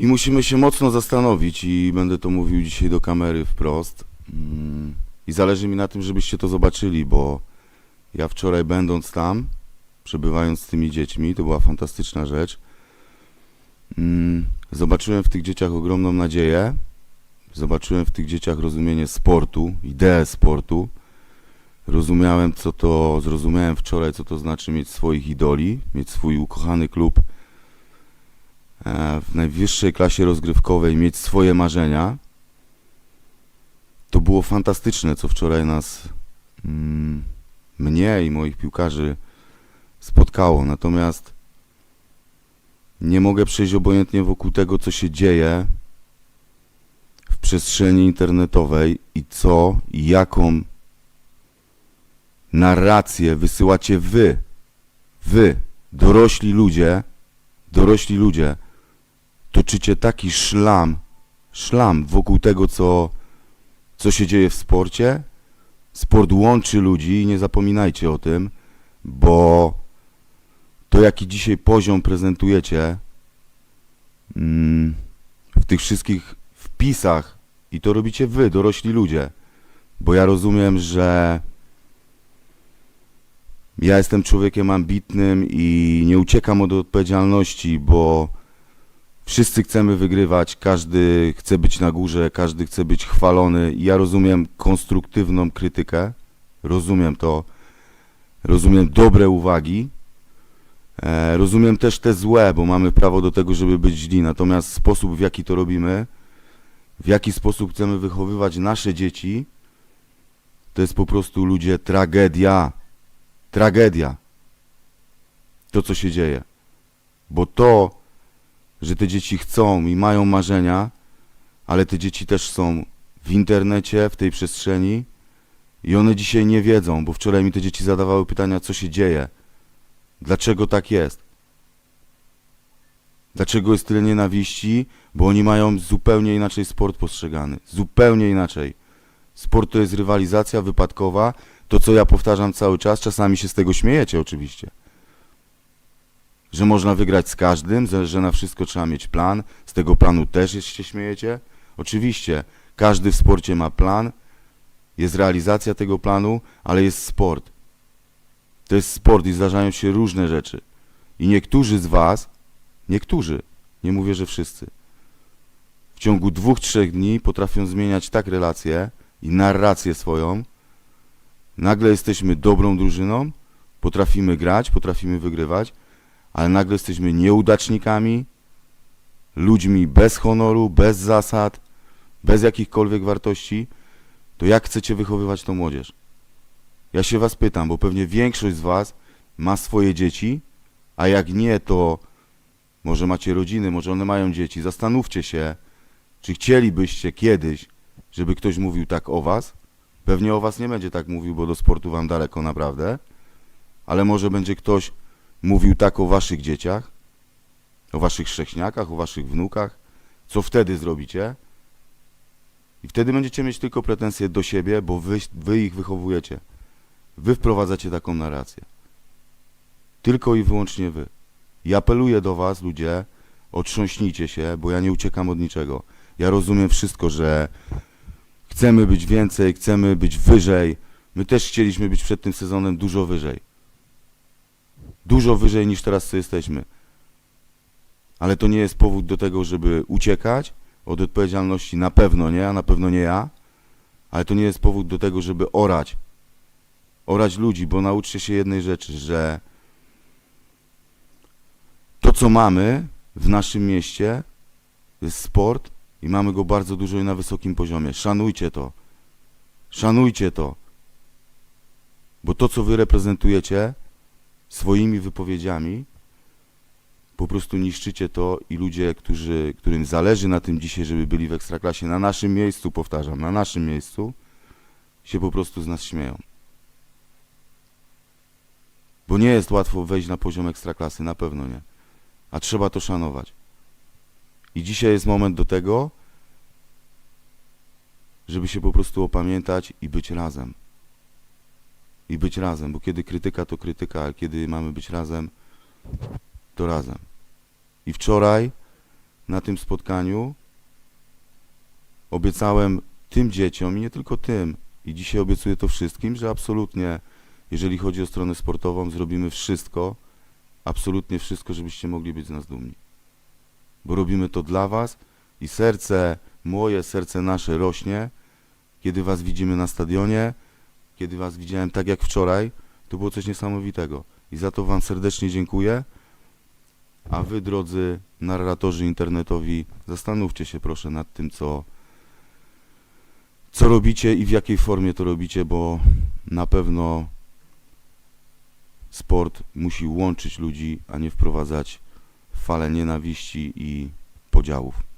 I musimy się mocno zastanowić i będę to mówił dzisiaj do kamery wprost. Mm, I zależy mi na tym, żebyście to zobaczyli, bo ja wczoraj będąc tam, przebywając z tymi dziećmi, to była fantastyczna rzecz. Mm, Zobaczyłem w tych dzieciach ogromną nadzieję. Zobaczyłem w tych dzieciach rozumienie sportu, ideę sportu. Rozumiałem, co to, zrozumiałem wczoraj, co to znaczy mieć swoich idoli, mieć swój ukochany klub w najwyższej klasie rozgrywkowej, mieć swoje marzenia. To było fantastyczne, co wczoraj nas, mm, mnie i moich piłkarzy spotkało. Natomiast nie mogę przejść obojętnie wokół tego, co się dzieje w przestrzeni internetowej i co i jaką narrację wysyłacie wy, wy, dorośli ludzie, dorośli ludzie, toczycie taki szlam, szlam wokół tego, co, co się dzieje w sporcie. Sport łączy ludzi i nie zapominajcie o tym, bo to jaki dzisiaj poziom prezentujecie mm, w tych wszystkich wpisach i to robicie wy, dorośli ludzie, bo ja rozumiem, że ja jestem człowiekiem ambitnym i nie uciekam od odpowiedzialności, bo wszyscy chcemy wygrywać, każdy chce być na górze, każdy chce być chwalony. Ja rozumiem konstruktywną krytykę, rozumiem to, rozumiem dobre uwagi, e, rozumiem też te złe, bo mamy prawo do tego, żeby być źli. Natomiast sposób, w jaki to robimy, w jaki sposób chcemy wychowywać nasze dzieci, to jest po prostu ludzie tragedia. Tragedia. To, co się dzieje. Bo to, że te dzieci chcą i mają marzenia, ale te dzieci też są w internecie, w tej przestrzeni i one dzisiaj nie wiedzą, bo wczoraj mi te dzieci zadawały pytania, co się dzieje. Dlaczego tak jest? Dlaczego jest tyle nienawiści? Bo oni mają zupełnie inaczej sport postrzegany. Zupełnie inaczej. Sport to jest rywalizacja wypadkowa. To, co ja powtarzam cały czas, czasami się z tego śmiejecie oczywiście. Że można wygrać z każdym, że, na wszystko trzeba mieć plan. Z tego planu też jest, się śmiejecie. Oczywiście, każdy w sporcie ma plan. Jest realizacja tego planu, ale jest sport. To jest sport i zdarzają się różne rzeczy. I niektórzy z Was, niektórzy, nie mówię, że wszyscy, w ciągu dwóch, trzech dni potrafią zmieniać tak relacje i narrację swoją. Nagle jesteśmy dobrą drużyną, potrafimy grać, potrafimy wygrywać, ale nagle jesteśmy nieudacznikami, ludźmi bez honoru, bez zasad, bez jakichkolwiek wartości. To jak chcecie wychowywać tą młodzież? Ja się was pytam, bo pewnie większość z was ma swoje dzieci, a jak nie, to może macie rodziny, może one mają dzieci. Zastanówcie się, czy chcielibyście kiedyś, żeby ktoś mówił tak o was. Pewnie o was nie będzie tak mówił, bo do sportu wam daleko naprawdę, ale może będzie ktoś mówił tak o waszych dzieciach, o waszych szczechniakach, o waszych wnukach. Co wtedy zrobicie? I wtedy będziecie mieć tylko pretensje do siebie, bo wy, wy ich wychowujecie. Wy wprowadzacie taką narrację. Tylko i wyłącznie wy. I apeluję do was, ludzie, otrząśnijcie się, bo ja nie uciekam od niczego. Ja rozumiem wszystko, że chcemy być więcej, chcemy być wyżej. My też chcieliśmy być przed tym sezonem dużo wyżej. Dużo wyżej niż teraz jesteśmy. Ale to nie jest powód do tego, żeby uciekać od odpowiedzialności. Na pewno nie, a na pewno nie ja. Ale to nie jest powód do tego, żeby orać. Orać ludzi, bo nauczcie się jednej rzeczy, że to, co mamy w naszym mieście, jest sport i mamy go bardzo dużo i na wysokim poziomie. Szanujcie to. Szanujcie to. Bo to, co wy reprezentujecie swoimi wypowiedziami, po prostu niszczycie to i ludzie, którzy, którym zależy na tym dzisiaj, żeby byli w Ekstraklasie, na naszym miejscu, powtarzam, na naszym miejscu, się po prostu z nas śmieją. Bo nie jest łatwo wejść na poziom Ekstraklasy, na pewno nie. A trzeba to szanować. I dzisiaj jest moment do tego, żeby się po prostu opamiętać i być razem. I być razem, bo kiedy krytyka to krytyka, a kiedy mamy być razem, to razem. I wczoraj na tym spotkaniu obiecałem tym dzieciom i nie tylko tym, i dzisiaj obiecuję to wszystkim, że absolutnie, jeżeli chodzi o stronę sportową, zrobimy wszystko, absolutnie wszystko, żebyście mogli być z nas dumni. Bo robimy to dla Was i serce moje, serce nasze rośnie, kiedy Was widzimy na stadionie, kiedy Was widziałem tak jak wczoraj, to było coś niesamowitego. I za to Wam serdecznie dziękuję. A Wy, drodzy narratorzy internetowi, zastanówcie się proszę nad tym, co, co robicie i w jakiej formie to robicie, bo na pewno sport musi łączyć ludzi, a nie wprowadzać w falę nienawiści i podziałów.